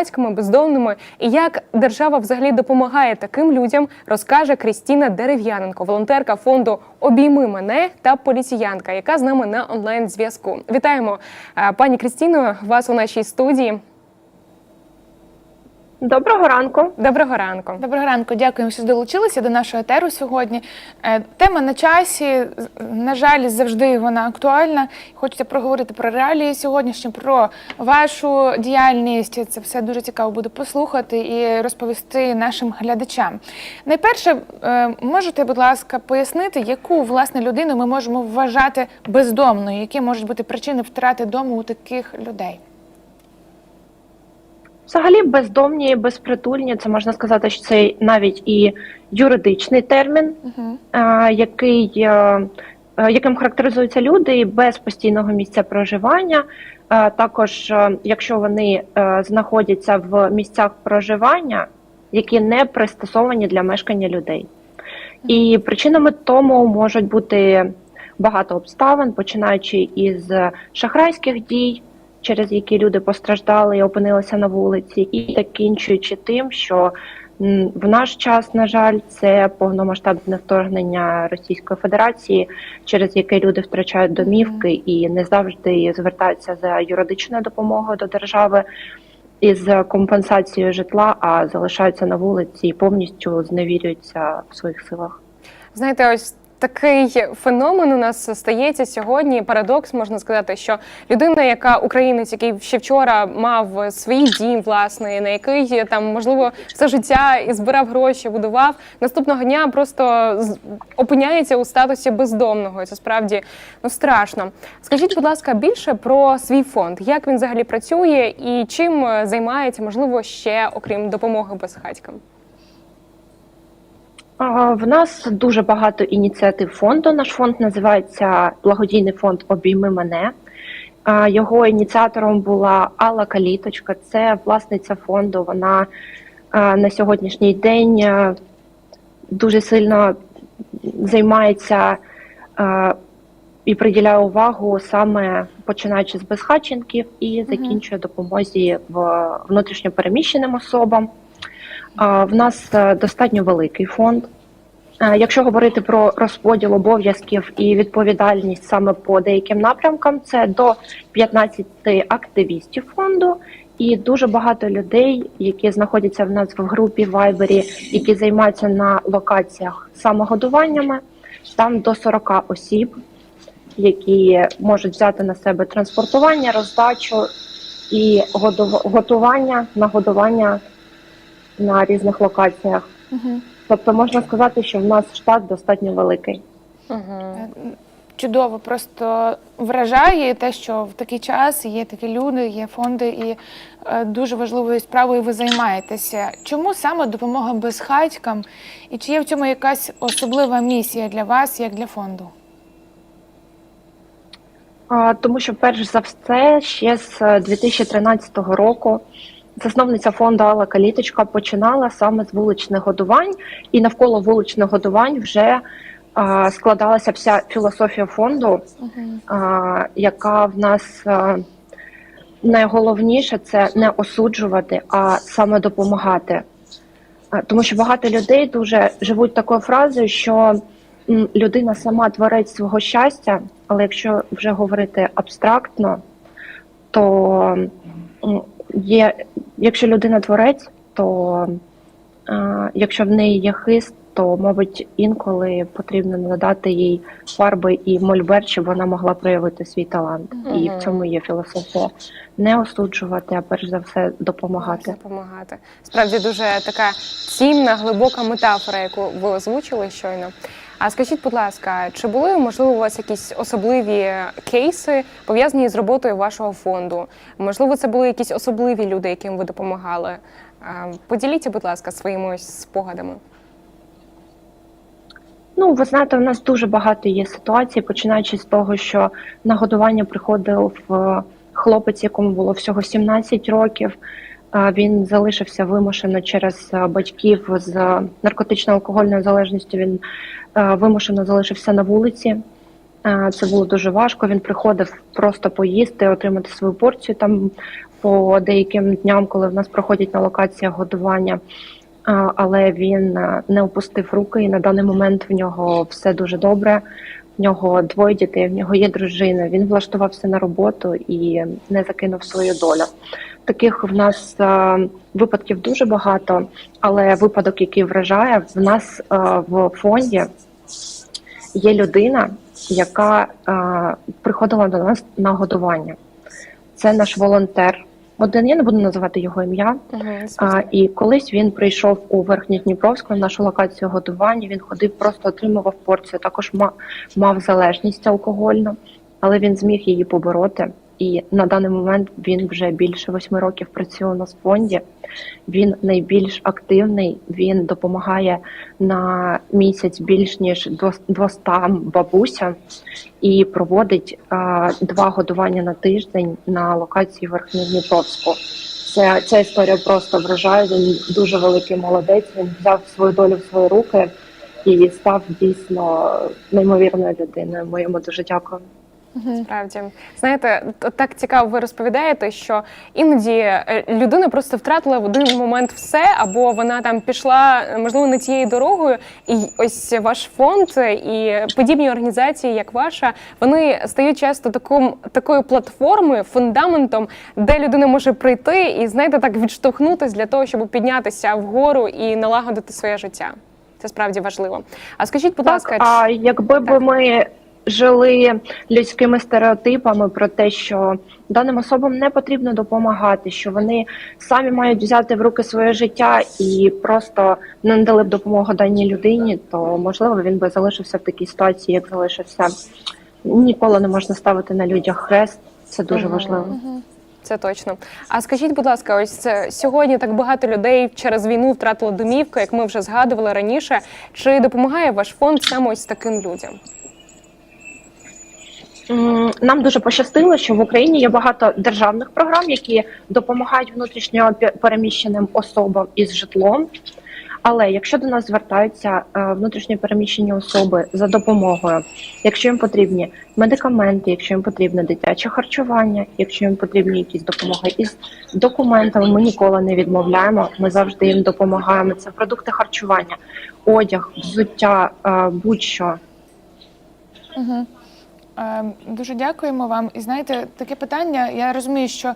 безхатьками, бездомними і як держава взагалі допомагає таким людям, розкаже Крістіна Дерев'яненко, волонтерка фонду Обійми мене та поліціянка, яка з нами на онлайн зв'язку. Вітаємо, е, пані Крістіно, вас у нашій студії. Доброго ранку. Доброго ранку. Доброго ранку, дякуємо, що долучилися до нашого етеру сьогодні. Е, Тема на часі. На жаль, завжди вона актуальна. Хочеться проговорити про реалії сьогоднішні, про вашу діяльність. Це все дуже цікаво буде послухати і розповісти нашим глядачам. Найперше, е, можете, будь ласка, пояснити, яку власне людину ми можемо вважати бездомною, які можуть бути причини втрати дому у таких людей? Взагалі, бездомні, безпритульні, це можна сказати, що це навіть і юридичний термін, Угу. е, який, е, е, яким характеризуються люди без постійного місця проживання. Також, е, якщо вони знаходяться в місцях проживання, які не пристосовані для мешкання людей. І причинами тому можуть бути багато обставин, починаючи із шахрайських дій, через які люди постраждали і опинилися на вулиці, і закінчуючи тим, що в наш час, на жаль, це повномасштабне вторгнення Російської Федерації, через яке люди втрачають домівки і не завжди звертаються за юридичною допомогою до держави із компенсацією житла, а залишаються на вулиці і повністю зневірюються в своїх силах. Знаєте, ось такий феномен у нас стається сьогодні. Парадокс можна сказати, що людина, яка українець, який ще вчора мав свій дім власний, на який там можливо все життя і збирав гроші, будував, наступного дня просто опиняється у статусі бездомного. Це справді ну страшно. Скажіть, будь ласка, більше про свій фонд, як він взагалі працює і чим е, займається, можливо, ще окрім допомоги безхатькам. В нас дуже багато ініціатив фонду. Наш фонд називається Благодійний фонд Обійми мене. Його ініціатором була Алла Каліточка. Це власниця фонду. Вона на сьогоднішній день дуже сильно займається і приділяє увагу саме починаючи з безхатченків і закінчує допомозі в внутрішньо переміщеним особам. В нас е, достатньо великий фонд. Е, Якщо говорити про розподіл обов'язків і відповідальність саме по деяким напрямкам, це до 15 активістів фонду і дуже багато людей, які знаходяться в нас в групі Вайбері, які займаються на локаціях самогодуваннями. Там до 40 осіб, які можуть взяти на себе транспортування, роздачу і готування, нагодування на різних локаціях. Угу. Тобто можна сказати, що в нас штат достатньо великий. Угу. Чудово, просто вражає те, що в такий час є такі люди, є фонди, і е, дуже важливою справою ви займаєтеся. Чому саме допомога безхатькам? І чи є в цьому якась особлива місія для вас, як для фонду? А, Тому що, перш за все, ще з е, 2013 року засновниця фонду Алла Каліточка починала саме з вуличних годувань, і навколо вуличних годувань вже а, складалася вся філософія фонду, а, яка в нас а, найголовніше це не осуджувати, а саме допомагати. Тому що багато людей дуже живуть такою фразою, що людина сама творець свого щастя, але якщо вже говорити абстрактно, то є, якщо людина творець, то е, якщо в неї є хист, то, мабуть, інколи потрібно надати їй фарби і мольберт, щоб вона могла проявити свій талант. І в цьому є філософія. Не осуджувати, а перш за все допомагати. Допомагати. Справді дуже така цінна, глибока метафора, яку ви озвучили щойно. А скажіть, будь ласка, чи були можливо у вас якісь особливі кейси пов'язані з роботою вашого фонду? Можливо, це були якісь особливі люди, яким ви допомагали? Поділіться, будь ласка, своїми спогадами. Ну, ви знаєте, у нас дуже багато є ситуацій, починаючи з того, що на годування приходив е, хлопець, якому було всього 17 років. Він залишився вимушено через е, батьків з наркотично-алкогольною залежністю. Він е, вимушено залишився на вулиці. Е, Це було дуже важко. Він приходив просто поїсти, отримати свою порцію там по деяким дням, коли в нас проходять на локаціях годування. Але він не опустив руки, і на даний момент в нього все дуже добре. В нього двоє дітей, в нього є дружина. Він влаштувався на роботу і не закинув свою долю. Таких в нас е, випадків дуже багато, але випадок, який вражає, в нас е, в фонді є людина, яка е, приходила до нас на годування. Це наш волонтер. Один я не буду називати його ім'я. А, і колись він прийшов у Верхньодніпровську на нашу локацію годування. Він ходив, просто отримував порцію. Також ма- мав залежність алкогольну, але він зміг її побороти. І на даний момент він вже більше восьми років працює у нас в фонді. Він найбільш активний. Він допомагає на місяць більш ніж 200 бабусям і проводить а, два годування на тиждень на локації Верхньодніпровську. Це ця історія просто вражає. Він дуже великий молодець. Він взяв свою долю в свої руки і став дійсно неймовірною людиною. Ми йому дуже дякуємо. Справді, знаєте, так цікаво, ви розповідаєте, що іноді е, людина просто втратила в один момент все, або вона там пішла, е, можливо, не тією дорогою. І ось ваш фонд е, і подібні організації, як ваша, вони стають часто таким, такою платформою, фундаментом, де людина може прийти і знаєте, так відштовхнутись для того, щоб піднятися вгору і налагодити своє життя. Це справді важливо. А скажіть, будь ласка, а якби б ми жили людськими стереотипами про те, що даним особам не потрібно допомагати, що вони самі мають взяти в руки своє життя і просто не надали б допомогу даній людині, то можливо він би залишився в такій ситуації, як залишився. Ніколи не можна ставити на людях хрест. Це дуже Мгм. важливо. Це точно. А скажіть, будь ласка, ось це сьогодні так багато людей через війну втратило домівку, як ми вже згадували раніше. Чи допомагає ваш фонд саме ось таким людям? Нам дуже пощастило, що в Україні є багато державних програм, які допомагають внутрішньо переміщеним особам із житлом. Але якщо до нас звертаються е, внутрішньо переміщені особи за допомогою, якщо їм потрібні медикаменти, якщо їм потрібне дитяче харчування, якщо їм потрібні якісь допомоги із документами, ми ніколи не відмовляємо. Ми завжди їм допомагаємо. Це продукти харчування, одяг, взуття, е, будь-що. Угу. Е, Дуже дякуємо вам. І знаєте, таке питання. Я розумію, що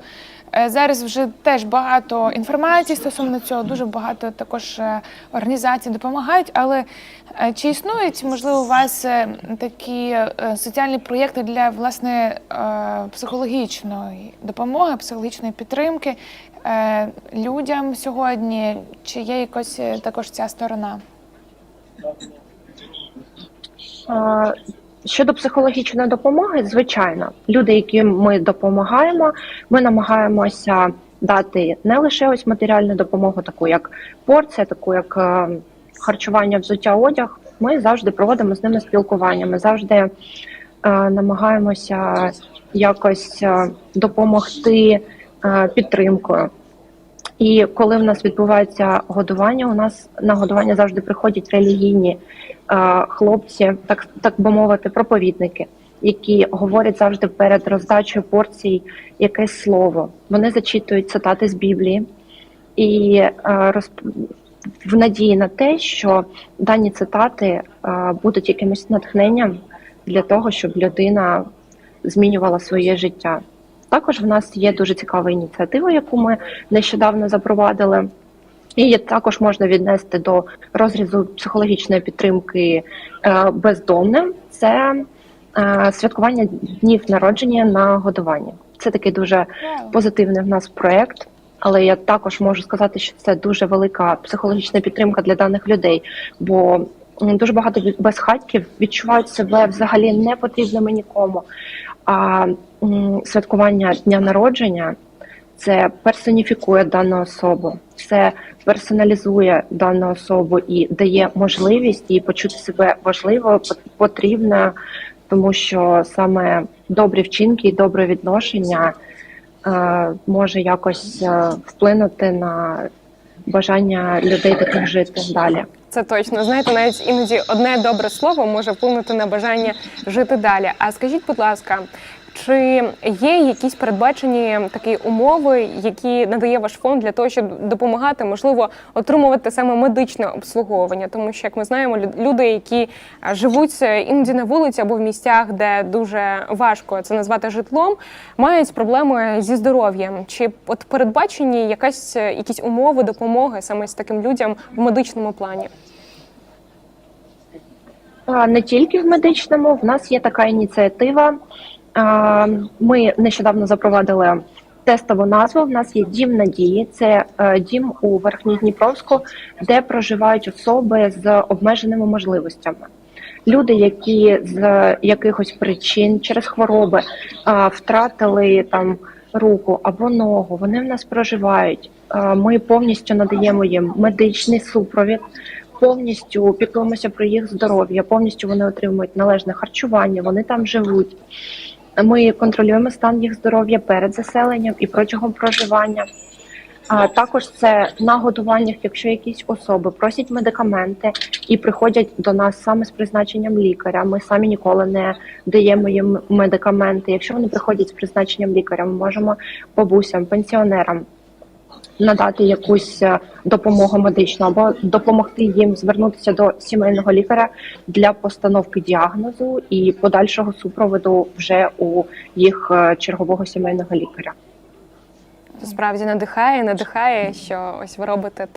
е, зараз вже теж багато інформації стосовно цього, дуже багато також е, організацій допомагають. Але чи існують, можливо, у вас такі соціальні проєкти для власне психологічної допомоги, психологічної підтримки людям сьогодні? Чи є якось також ця сторона? Щодо психологічної допомоги, звичайно, люди, яким ми допомагаємо, ми намагаємося дати не лише ось матеріальну допомогу, таку як порція, таку як е, харчування, взуття, одяг. Ми завжди проводимо з ними спілкування. Ми завжди е, намагаємося якось е, допомогти підтримкою. І коли в нас відбувається годування, у нас на годування завжди приходять релігійні е, хлопці, так так би мовити, проповідники, які говорять завжди перед роздачею порцій якесь слово. Вони зачитують цитати з Біблії і е, розп... в надії на те, що дані цитати е, будуть якимось натхненням для того, щоб людина змінювала своє життя. Також в нас є дуже цікава ініціатива, яку ми нещодавно запровадили. Її також можна віднести до розрізу психологічної підтримки е, бездомним. Це е, святкування днів народження на годування. Це такий дуже позитивний в нас проект. Але я також можу сказати, що це дуже велика психологічна підтримка для даних людей, бо дуже багато безхатьків відчувають себе взагалі не потрібними нікому. А святкування дня народження це персоніфікує дану особу, це персоналізує дану особу і дає можливість їй почути себе важливою, пот- потрібною, тому що саме добрі вчинки і добре відношення е, може якось е, вплинути на бажання людей таких жити далі. Це точно. Знаєте, навіть іноді одне добре слово може вплинути на бажання жити далі. А скажіть, будь ласка, Чи є якісь передбачені такі умови, які надає ваш фонд для того, щоб допомагати, можливо, отримувати саме медичне обслуговування? Тому що, як ми знаємо, люди, які живуть е, іноді на вулиці або в місцях, де дуже важко це назвати житлом, мають проблеми зі здоров'ям. Чи от передбачені якась е, якісь умови допомоги саме з таким людям в медичному плані? Не тільки в медичному, в нас є така ініціатива. Ми нещодавно запровадили тестову назву. В нас є дім надії. Це е, дім у Верхньодніпровську, де проживають особи з обмеженими можливостями. Люди, які з якихось причин через хвороби втратили там руку або ногу, вони в нас проживають. Ми повністю надаємо їм медичний супровід, повністю піклуємося про їх здоров'я, повністю вони отримують належне харчування, вони там живуть. Ми контролюємо стан їх здоров'я перед заселенням і протягом проживання. А також це на годуваннях, якщо якісь особи просять медикаменти і приходять до нас саме з призначенням лікаря. Ми самі ніколи не даємо їм медикаменти. Якщо вони приходять з призначенням лікаря, ми можемо бабусям, пенсіонерам надати якусь е, допомогу медичну або допомогти їм звернутися до сімейного лікаря для постановки діагнозу і подальшого супроводу вже у їх е, чергового сімейного лікаря. Справді надихає, надихає, що ось ви робите